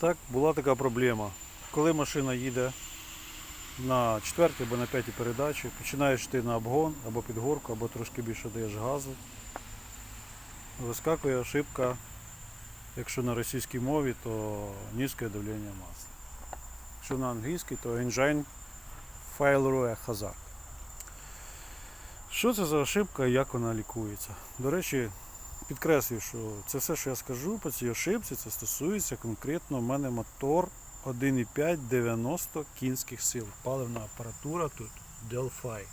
Так, була така проблема. Коли машина їде на четвертій або на п'ятій передачі, починаєш ти на обгон або під горку, або трошки більше даєш газу. Вискакує ошибка, якщо на російській мові, то низьке давлення масла. Якщо на англійській, то engine failure hazard. Що це за ошибка і як вона лікується? До речі, підкреслюю, що це все, що я скажу по цій ошибці, це стосується конкретно в мене мотор 1,5 90 кінських сил. Паливна апаратура тут Delphi.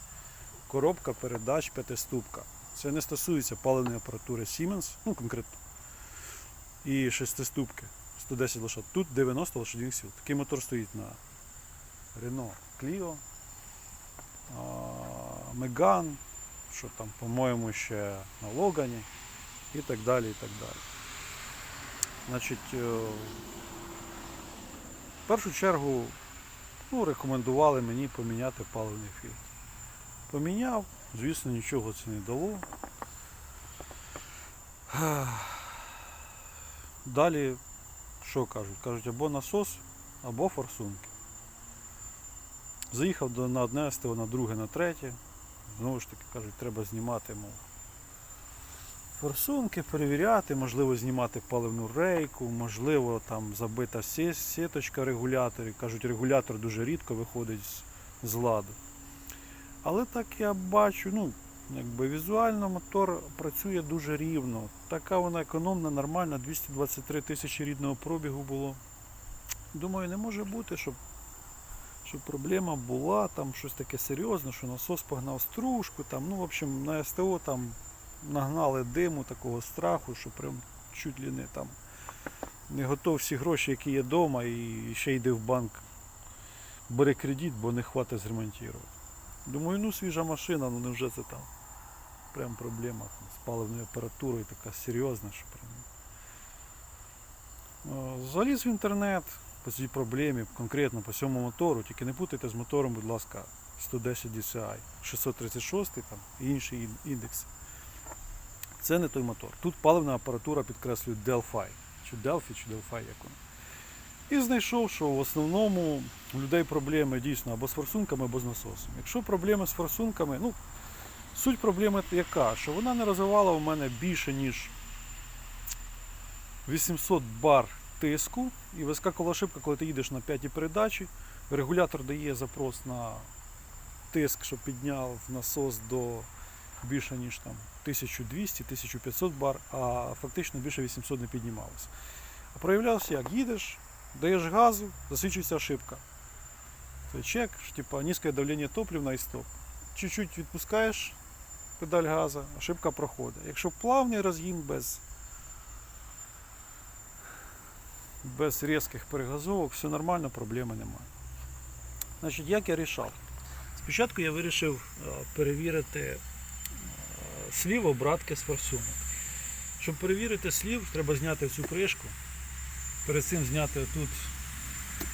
Коробка передач п'ятиступка. Це не стосується паливної апаратури Siemens, ну конкретно. І шестиступки 110 лошад. Тут 90 лошадиних сил. Такий мотор стоїть на Renault Clio, Megane, що там, по-моєму, ще на Логані і так далі. і так далі. Значить, е, в першу чергу ну, рекомендували мені поміняти паливний фільтр. Поміняв, звісно, нічого це не дало. Далі, що кажуть? Кажуть, або насос, або форсунки. Заїхав на одне СТО, на друге, на третє. Знову ж таки кажуть, треба знімати мов. Форсунки, перевіряти, можливо, знімати паливну рейку, можливо, там забита сі- сіточка регуляторів. Кажуть, регулятор дуже рідко виходить з, з ладу. Але так я бачу, ну, якби візуально мотор працює дуже рівно. Така вона економна, нормальна, 223 тисячі рідного пробігу було. Думаю, не може бути, щоб що проблема була, там щось таке серйозне, що насос погнав стружку, там, ну, в общем, на СТО там нагнали диму, такого страху, що прям чуть ли не там не готов всі гроші, які є вдома, і ще йде в банк, бери кредит, бо не хватить зремонтувати. Думаю, ну свіжа машина, ну невже це там прям проблема там, з паливною апаратурою така серйозна, що прям. Заліз в інтернет по цій проблемі, конкретно по цьому мотору, тільки не путайте з мотором, будь ласка, 110 DCI, 636 там, і інші ін- індекси. Це не той мотор. Тут паливна апаратура підкреслює Delphi, чи Delphi, чи Delphi, як воно. І знайшов, що в основному у людей проблеми дійсно або з форсунками, або з насосом. Якщо проблеми з форсунками, ну, суть проблеми яка? Що вона не розвивала у мене більше, ніж 800 бар тиску і вискакувала ошибка, коли ти їдеш на п'ятій передачі. Регулятор дає запрос на тиск, щоб підняв насос до більше ніж там 1200-1500 бар, а фактично більше 800 не піднімалося. А проявлявся як? Їдеш, даєш газу, засвідчується ошибка. Це чек, що, типа низьке давлення топлива і стоп. Чуть-чуть відпускаєш педаль газу, ошибка проходить. Якщо плавний розгін без без різких перегазовок, все нормально, проблеми немає. Значить, як я рішав? Спочатку я вирішив е, перевірити слів обратки з форсунок. Щоб перевірити слів, треба зняти цю кришку. Перед цим зняти тут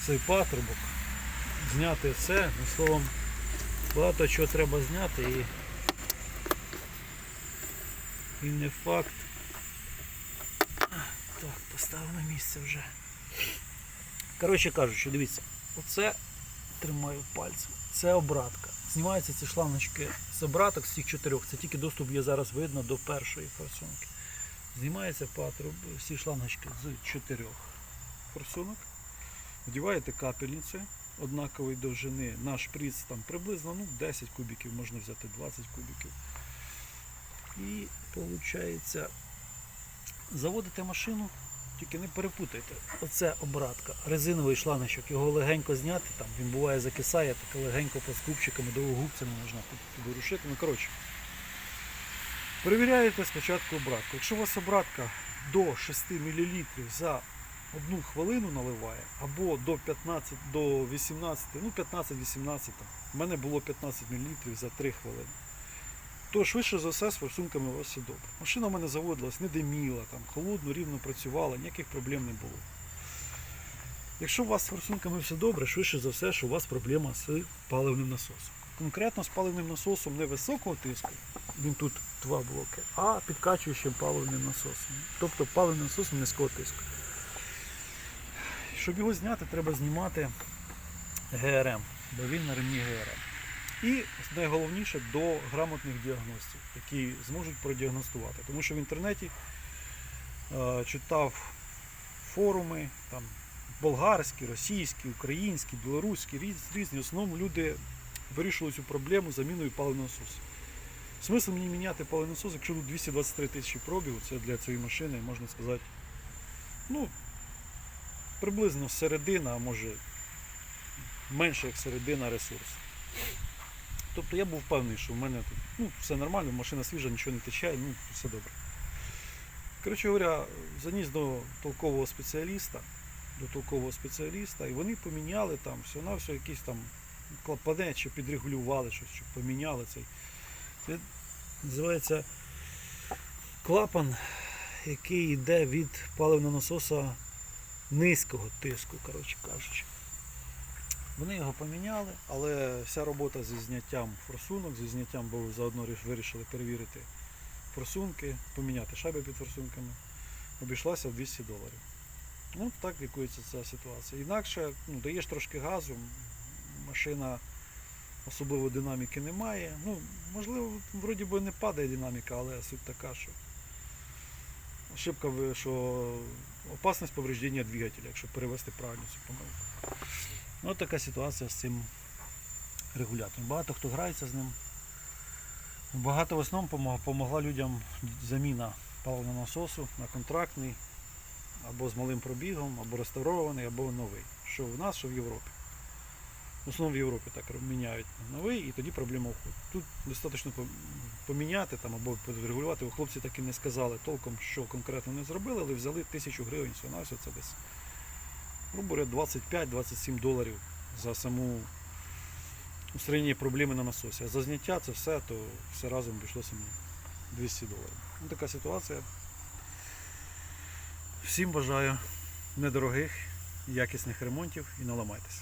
цей патрубок, зняти це, ну, словом, багато чого треба зняти і, і не факт. Так, поставив на місце вже. Коротше кажучи, дивіться, оце тримаю пальцем. Це обратка. Знімаються ці шлангочки з обраток з цих чотирьох. Це тільки доступ є зараз видно до першої форсунки. Знімається патруб, всі шлангочки з чотирьох форсунок. Вдіваєте капельниці однакової довжини. Наш шприц там приблизно ну, 10 кубиків, можна взяти 20 кубиків. І виходить, заводите машину, тільки не перепутайте. Оце обратка, резиновий шланочок, його легенько зняти, там він буває закисає, так легенько по скупчиками, довгогубцями можна підворушити. Ну коротше. Перевіряєте спочатку обратку. Якщо у вас обратка до 6 мл за одну хвилину наливає, або до 15, до 18, ну 15-18, у мене було 15 мл за 3 хвилини то швидше за все з форсунками у вас все добре. Машина в мене заводилась, не диміла, там, холодно, рівно працювала, ніяких проблем не було. Якщо у вас з форсунками все добре, швидше за все, що у вас проблема з паливним насосом. Конкретно з паливним насосом не високого тиску, він тут два блоки, а підкачуючим паливним насосом. Тобто паливним насосом низького тиску. щоб його зняти, треба знімати ГРМ, на ремні ГРМ. І найголовніше до грамотних діагностів, які зможуть продіагностувати. Тому що в інтернеті е, читав форуми, там болгарські, російські, українські, білоруські, різ- різні. В основному люди вирішили цю проблему заміною паливного насосу. Смисл мені міняти насос, якщо тут 223 тисячі пробігу, це для цієї машини, можна сказати, ну, приблизно середина, а може менше як середина ресурсу. Тобто я був впевнений, що в мене тут ну, все нормально, машина свіжа, нічого не тече, ну все добре. Коротше говоря, заніс до толкового спеціаліста, до толкового спеціаліста, і вони поміняли там все на все якісь там клапане, чи підрегулювали щось, чи поміняли цей. Це називається клапан, який йде від паливного насоса низького тиску, коротше кажучи. Вони його поміняли, але вся робота зі зняттям форсунок, зі зняттям, бо заодно вирішили перевірити форсунки, поміняти шайби під форсунками, обійшлася в 200 доларів. Ну, так лікується ця ситуація. Інакше ну, даєш трошки газу, машина особливо динаміки немає. Ну, можливо, вроді би не падає динаміка, але суть така, що ошибка, що опасність повреждення двигателя, якщо перевести правильно цю помилку. Ну, така ситуація з цим регулятором. Багато хто грається з ним. Багато в основному помо- помогла людям заміна паливного насосу на контрактний, або з малим пробігом, або реставрований, або новий. Що в нас, що в Європі. В основному в Європі так міняють новий і тоді проблема уходить. Тут достатньо поміняти там, або підрегулювати. Хлопці так і не сказали толком, що конкретно не зробили, але взяли тисячу гривень всього на все це десь. Грубо говоря, 25-27 доларів за саму устранення проблеми на насосі. А за зняття це все, то все разом обійшлося мені 200 доларів. Ну, така ситуація. Всім бажаю недорогих, якісних ремонтів і не ламайтеся.